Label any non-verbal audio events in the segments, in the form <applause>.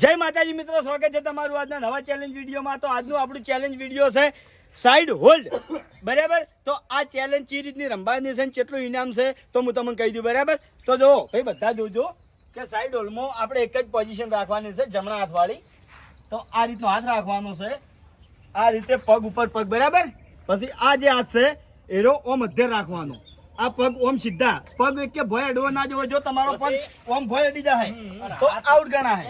જય માતાજી મિત્રો, સ્વાગત છે તમારું આજના નવા ચેલેન્જ વિડીયોમાં. તો આજનું આપણું ચેલેન્જ વીડિયો છે સાઈડ હોલ્ડ બરાબર? તો આ ચેલેન્જ ચી રીતની રમવાની છે કેટલું ઇનામ છે તો હું તમને કહી દઉં, બરાબર? તો જો ભાઈ, બધા જોજો કે સાઈડ હોલ્ડમાં આપણે એક જ પોઝિશન રાખવાની છે, જમણા હાથવાળી. તો આ રીતનો હાથ રાખવાનો છે. આ રીતે પગ ઉપર, પગ, બરાબર? પછી આ જે હાથ છે, એનો ઓમ મધ્ય રાખવાનો. આ પગ ઓમ સીધા. પગ એક કે ભય અડવો ના જોવો જો તમારો પગ ઓમ ભય અડી જાય. તો આઉટ ગણાય.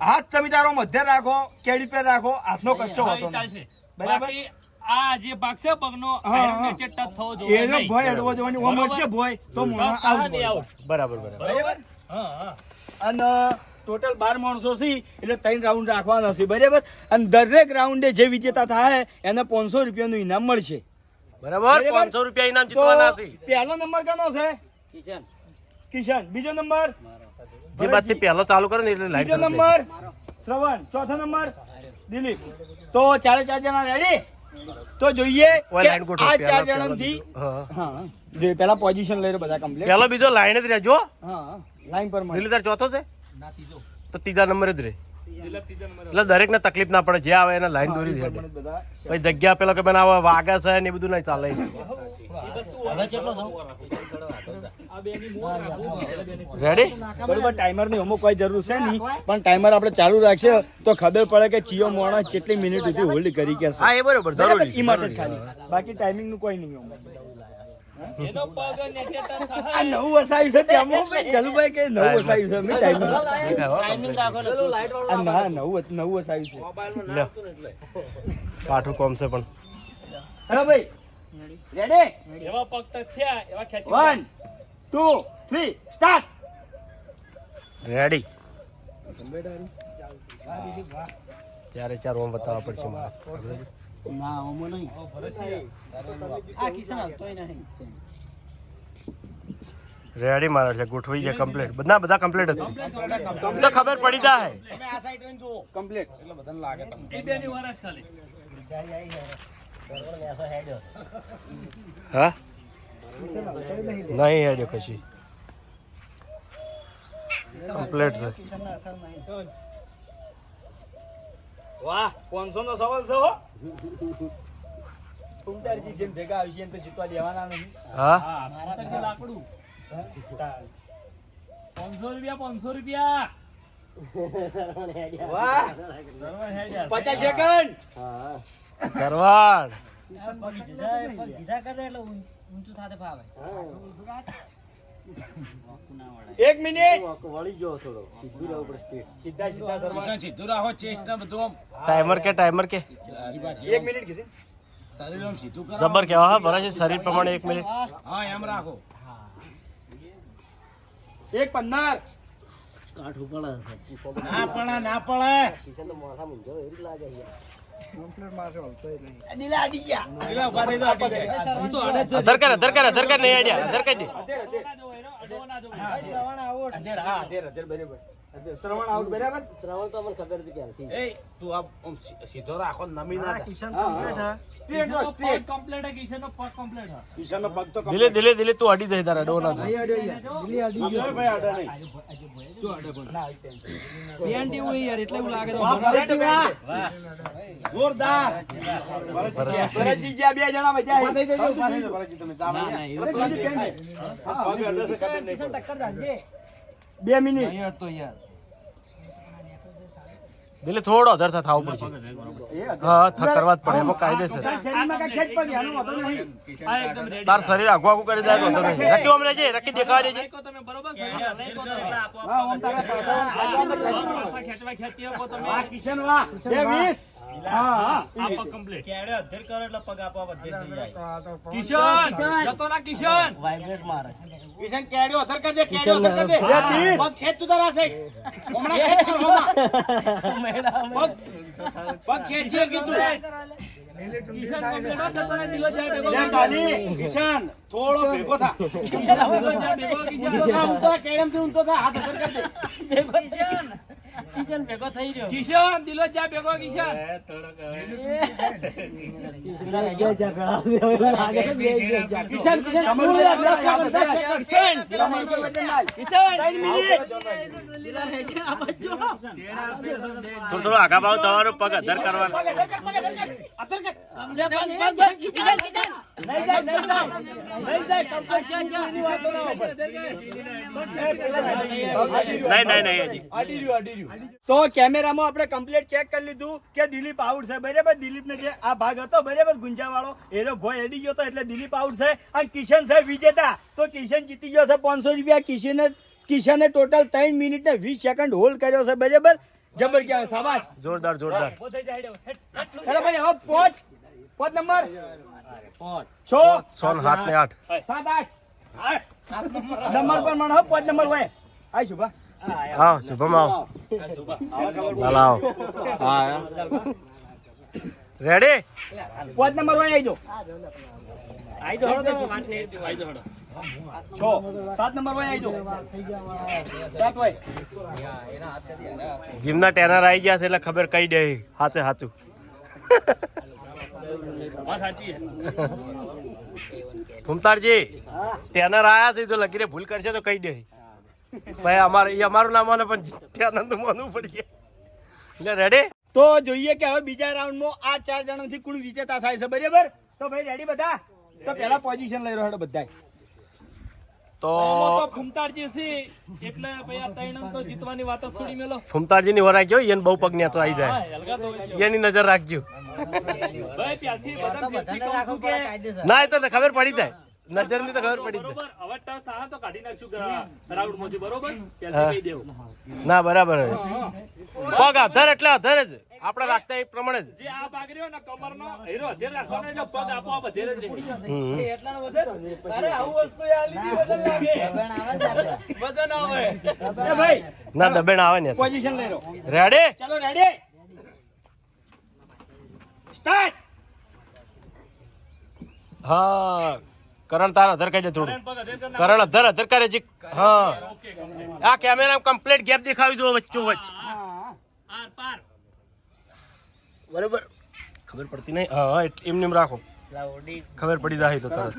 હાથ તમે તારો મધ્ય રાખો કેડી પર રાખો હાથનો કશો હોતો. બરાબર? આ જે ભાગ છે પગનો હા, આયરન હા. નીચે ટચ થવો જોઈએ એનો ભય અડવો જોવાની ઓમ? અડશે ભય તો મોણા હા, આઉટ બરાબર? બરાબર? હા, હા. અને ટોટલ બાર માણસો છે એટલે ત્રણ રાઉન્ડ રાખવાના છે બરાબર? અને દરેક રાઉન્ડે જે વિજેતા થાય એને પાંચસો રૂપિયાનું ઇનામ મળશે. બરાબર? બરાબર? પાંચસો રૂપિયા ઇનામ જીતવાના છે. પહેલો નંબર કનો છે? કિશન. બીજો નંબર? જે બાદથી પહેલો ચાલુ કરો ને એટલે ત્રીજો બીજો નંબર? શ્રવણ ચોથો નંબર? દિલીપ. તો ચારે ચાર જણા રેડી તો જોઈએ. આ ચાર જણાથી હા. હા. જે પહેલા પોઝિશન લઈને બધા કમ્પ્લીટ પહેલો બીજો લાઈન જ રહેજો. હા લાઈન પર મળે. દિલ્હી તાર ચોથો છે? તો ત્રીજા નંબર જ રહે. એટલે દરેક ને તકલીફ ના પડે જે આવે એને લાઈન દોરી દે પછી જગ્યા પેલો કે બનાવો વાગે છે ને એ બધું નહીં ચાલે. રેડી બરોબર ટાઈમરની અમુક કોઈ જરૂર છે નહીં પણ ટાઈમર આપણે ચાલુ રાખશે તો ખબર પડે કે ચિયો મોણા કેટલી મિનિટ સુધી હોલ્ડ કરી કે હા એ બરોબર જરૂરી ઈ માટે ખાલી. બાકી ટાઈમિંગનું કોઈ નહીં. એનો પગ નીચે touch થાય. આ નવું વસાયું છે જલુભાઈ કે નવું વસાયું છે મેં ટાઈમિંગ આ ના નવું નવું વસાયું છે. પાઠું કોમ છે પણ. હેલો ભાઈ. રેડી જેવા પગ touch થયા એવા ખેંચી one two three start ready ચારે ચાર ઓમ બતાવવા પડશે મારે. ના ઓમો નહીં. આ કિસાન તોય નહીં. રેડી મારે છે ગોઠવી છે કમ્પ્લીટ બધા બધા કમ્પ્લીટ જ છે. તો ખબર પડી જાય. કમ્પ્લીટ એ બેની વરસ ખાલી. હા? નહીં હેડ્યો કશી કમ્પ્લીટ છે. વાહ પાંચસો નો સવાલ છે હો. <laughs> ઉમતારજી જેમ એમ તો જીતવા દેવાના નહીં. હા? લાકડું. પાંચસો રૂપિયા પાંચસો રૂપિયા. <laughs> વાહ. પચાસ સેકન્ડ. સરવાળ એક મિનિટ. સીધા સીધા સરવાળા. ટાઈમર કે ટાઈમર કે? એક મિનિટ કીધી. જબર કેવા હા ભરા છે શરીર પ્રમાણે એક મિનિટ. એક પંદર. દિલા અડી ગયા. અધર કર અધર કર અધર કર નહીં આઈડિયા અધર કરી દે. અધેર, અધેર. ના જોવો એનો, અડવો અધેર, હા, અધેર, અધેર, બરાબર. શ્રવણ આઉટ બરાબર? સીધો રાખો નમી ના. Straight straight. પગ હે. પગ તો તું અડી જાય તારા ડો ના થાય. કમ્પ્લીટ ભાઈ. અડે નહીં જોરદાર. ભરતજી જ્યાં બે જણા મજા થઈ જજો. બે મિનિટ દિલે થોડો અધર થા થાવું પડશે હા થ કરવા જ પડે એમાં કાયદેસર. તાર શરીર આગુ આગુ કરી જાય તો વાંધો નહીં રકી ઓમ રહેજે રકી દેખાવા દેજે તમે બરોબર છે? હા, ઓમ તારા પાછળ પાછા ખેંચવા ખેંચી શકો તમે. વાહ કિશન વાહ બે વીસ હા હા આ પગ complete. કિશન! જતો ના કિશન! કિશન કેડ્યો અધર કર દે કેડ્યો અધર કર દે. પગ ખેંચ તું તારા સાઈડ. હમણાં ખેંચ કર હમણાં. પગ પગ ખેંચીએ કીધું. કિશન complete હો, જતો ના દિલો જાય ભેગો. બે ચાલી. કિશન થોડો ભેગો થા. કિશન દિલો જાય ભેગો, થા ઊંચો થા કેડમથી ઊંચો થા. હાથ અધર કર દે. કિશન! કિશન ભેગો થઈ રહ્યો. કિશન દિલો જા ભેગો કિશન. કિશન કિશન થોડું થોડું આગા ભાવ તમારો પગ અધર કરવાનો. નહીં નહીં નહીં હજી. તો કેમેરામાં આપણે કમ્પ્લીટ ચેક કરી લીધું કે દિલીપ આઉટ છે. બરાબર? દિલીપને જે આ ભાગ હતો બરાબર? ગુંજાવાળો. એનો ભોય એડી ગયો હતો એટલે દિલીપ આઉટ છે. અને કિશન છે વિજેતા. તો કિશન જીતી ગયો છે પાંચસો રૂપિયા. કિશને કિશને ટોટલ ત્રણ મિનિટ ને વીસ સેકન્ડ હોલ્ડ કર્યો છે. બરાબર? જબર કહેવાય સાબાસ જોરદાર જોરદાર. અરે ભાઈ હવે પાંચ. પાંચ નંબર. છ. છ સાત ને આઠ. સાત આઠ. નંબર. પર મને પાંચ નંબર હોય. આવીશું શુભા. હા શુભમ આવો. આવો. રેડી પાંચ નંબર વાય આવી જો છ. સાત નંબર હોય આઈ જો સાત હોય. જીમના ટેનર આવી ગયા છે એટલે ખબર કઈ દે. હાથે હાચું. ફૂમતાડજી ટેનર આયા છે જો લગીને ભૂલ કરશે તો કઈ દે. ભાઈ અમારે અમારું નામ માને પણ જીત્યાનંદ માનવું પડશે એટલે રેડી તો જોઈએ કે હવે બીજા રાઉન્ડમાં આ ચાર જણાથી કોણ વિજેતા થાય છે બરાબર? તો ભાઈ રેડી બધા? તો પહેલા પોઝિશન લઈ રહ્યો બધા તો ફૂમતાડજી છે એટલે ભાઈ આ ત્રણ તો જીતવાની વાત જ છોડી મેલો. ફૂમતાડજી ની વરાઈ ગયો એને બહુ પગ આવી જાય. એની નજર રાખજો. ના એ તો ખબર પડી જાય. નજરની તો ખબર પડી જાય બરોબર હવે ટચ થાય તો કાઢી નાખશું રાઉન્ડમાંથી બરોબર? કહી દેવું. ના બરાબર પગ અધર એટલે અધર જ. આપણે રાખતા એ પ્રમાણે જ. જે આ ભાગ રહ્યો ને કમરનો હીરો અધેર રાખવાનો એટલે પગ આપોઆપ અધેર જ રહે. હમ. એ ભાઈ ના દબેણ આવે ને પોઝિશન લઈ રહ્યો રેડી ચાલો રેડી સ્ટાર્ટ હા. કરણ તાર અધર દે થોડું. કરણ અધર અધર કરે છે હા. આ કેમેરા કમ્પ્લીટ ગેપ દેખાવી દો વચ્ચો વચ્ચ. આર બરોબર. ખબર પડતી નહીં. હા એમને એમ રાખો. ખબર પડી જાય તો તરત.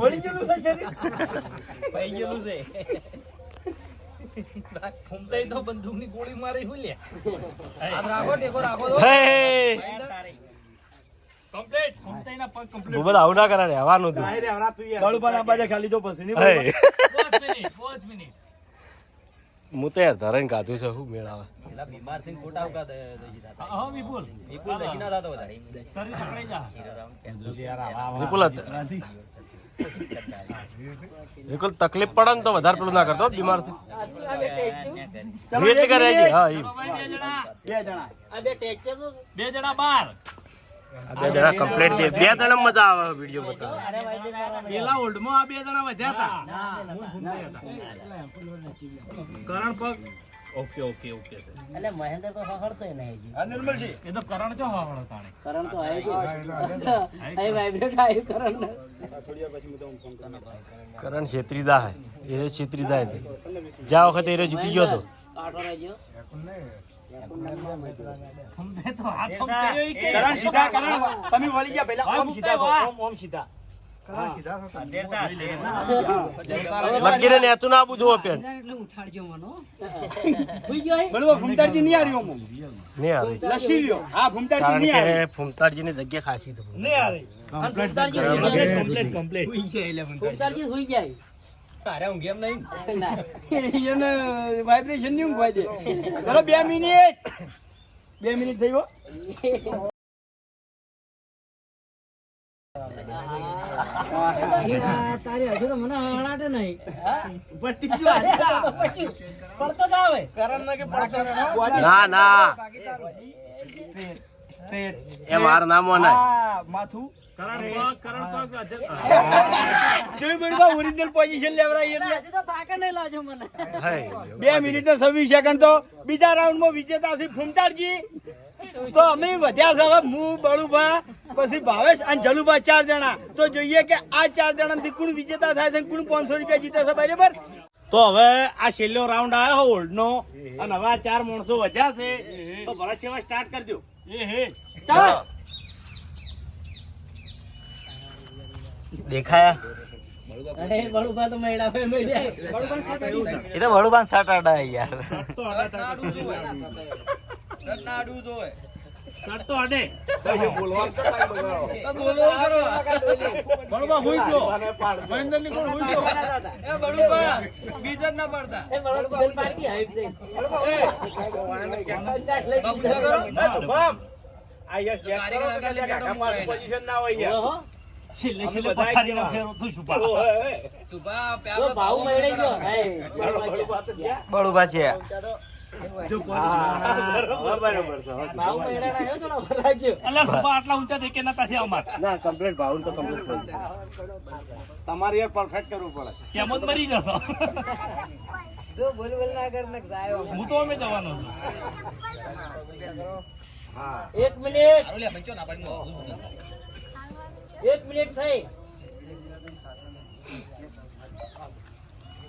વળી ગયેલું છે શરીર? તો બંદૂકની ગોળી મારી હું લે. પગ કમ્પ્લીટ ભૂપત આવું ના કરા રહેવાનું ખાલી પછી નહીં હે. પાંચ મિનિટ પાંચ મિનિટ હું તો યાર ધરણ કાઢું છે શું મેળ આવે હા વિપુલ. શરીર પકડાઈ જા. વિપુલ વિપુલ તકલીફ પડે ને તો વધારે પેલું ના કરતો બીમારથી ચાલો, કરે હા ઈ. બે જણા. બે જણા બાર. બે જણા કમ્પ્લીટ દે. બે જણા મજા આવે વીડિયો બતાવે પેલા ઓલ્ડમાં આ બે જણા વધ્યા હતા. કરણ પગ. ઓકે ઓકે ઓકે સર એટલે મહેન્દ્ર તો સફળતો નહીં હજી. આ નિર્મલજી એ તો કરણ જો હાવડો તાણે? કરણ તો આવી ગયો. અહીં વાઇબ્રેટ આવ્યું કરણ કરણ છેતરી દા હે. એ છેતરી જાય છે. જ્યાં વખતે એ જીતી ગયો તો આઠો રહેજો ફૂમતાઈ કરણ સીધા કરણ તમે વળી ગયા પહેલા. ઓમ સીધા ઓમ ઓમ સીધા. લગીને નેતું ના પેન. <laughs> નહીં ઓમ? નહીં આવે લસી લ્યો. હા નહીં જગ્યા ખાસી છે. નહીં જાય. કમ્પ્લીટ કમ્પ્લીટ ફૂમતાડજી ભૂઈ જાય ના. એને વાઇબ્રેશન નહીં ઊંઘવાય દે ચલો બે મિનિટ. બે મિનિટ થઈ ગયો. તારી હજુ તો મને હળાટે નહીં. પડતો જ આવે. ના ના એ માર નામ માથું. ઓરિજિનલ પોઝિશન લેવરાઈ એટલે. હજુ તો થાકે નહીં લાજો મને. બે મિનિટ ને છવ્વીસ સેકન્ડ તો. બીજા રાઉન્ડમાં વિજેતા છે ફૂમતાડજી. તો અમે વધ્યા છે હવે હું બળુભા પછી ભાવેશ અને જલુભા ચાર જણા. તો જોઈએ કે આ ચાર જણામાંથી કોણ વિજેતા થાય છે કુણ કોણ પાંચસો રૂપિયા જીતે છે બરાબર? તો હવે આ છેલ્લો રાઉન્ડ આવ્યો હોલ્ડ નો અને હવે આ ચાર માણસો વધ્યા છે તો ભરત સેવા સ્ટાર્ટ કરજો દો દેખાયા વડુબાન સાટ આડા યાર કાઢતો આડે બળવા હુઈ ગયો. મહેન્દ્રની કોણ હુઈ ગયો. એ બળુપા દિલ પારકી હાઈપ દે પંચાસ લઈ ના, શુભમ. આ યાર check કરો કે ખાલી કાકા પાસે position ના હોય યાર. છેલ્લે છેલ્લે પથારી ના ફેરો તું સુપા હે. તો ભાવ મેળવી ગયો. ગયા. છે. તમારે યાર પરફેક્ટ કરવું પડે. કેમ જ મરી જશો. હું તો અમે જવાનો છું. એક મિનિટ. એક મિનિટ થઈ મોઢાનું કોઈ રિએક્શન દસો સોટી ગયો બસ જે ભાવ તો મને તો જોઈએ. બે જણા વધ્યા હવે હો હરીબા. એક પચીસ હરીફાના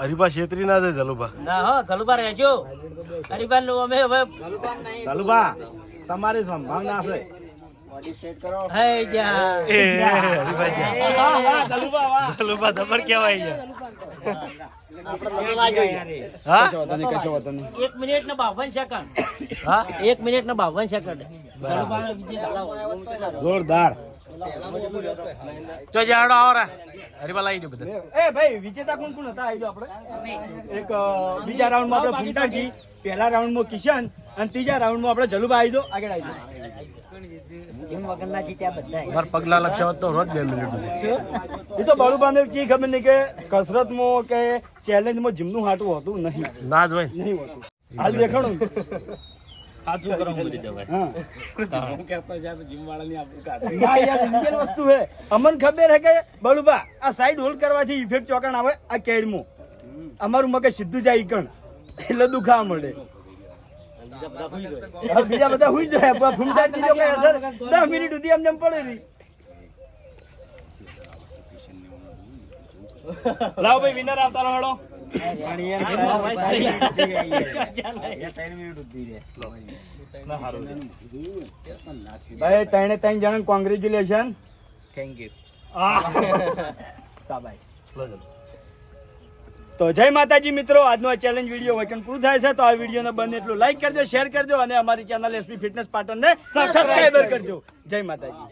હરીભા શેત્રી ના છે જલુભા. ના હો જલુભા રહેજો. હરિભા નું અમે હવે જલુભા તમારી સંભાવના છે. એક મિનિટ ને બાવન સેકન્ડ એક મિનિટ ને બાવન સેકન્ડ જોરદાર. જો જાડો આવો રે. હરીભા લાવી દે બધા. એ ભાઈ વિજેતા કોણ કોણ હતા? આઈ આપણે. એક બીજા બીજા રાઉન્ડમાં આપણે ફૂમતાજી પહેલા રાઉન્ડમાં કિશન અને ત્રીજા રાઉન્ડમાં આપણે જલુબા આવી દો. આગળ આવી દો. મારા પગલા લક્ષ્ય હોત તો રોજ બે મિનિટ એ તો બાળુબાને ચી ખબર નહીં કે કસરતમાં કે ચેલેન્જમાં જીમનું હાટું હતું નહીં. ના જ હોય. નહીં હોતું. હાલ દેખાણું? સાચું કરો કરી દેવાય હા. ના યાર ઇન્ડિયન વસ્તુ હે. અમન ખબર હે કે બળુબા આ સાઈડ હોલ્ડ કરવાથી ઇફેક્ટ ચોકણ આવે આ કેડમો. અમારું મગજ સીધું જાય ઈકણ. એટલે દુખા મળે. બીજા બધા હુઈ જાય. પણ ફૂમતાટ દીધો કઈ અસર દસ મિનિટ સુધી એમને એમ પડે રહી. લાવ ભાઈ વિનર આવતા રહો હેડો ભાઈ ત્રણે ત્રણ જણા કોંગ્રેચ્યુલેશન થેન્ક યુ તો જય માતાજી મિત્રો આજનો આ ચેલેન્જ વીડિયો વચન પૂરું થાય છે તો આ વિડીયોને બંને એટલું લાઈક કરજો શેર કરજો અને અમારી ચેનલ એસપી ફિટનેસ પાટણને સબસ્ક્રાઈબર કરજો. જય માતાજી.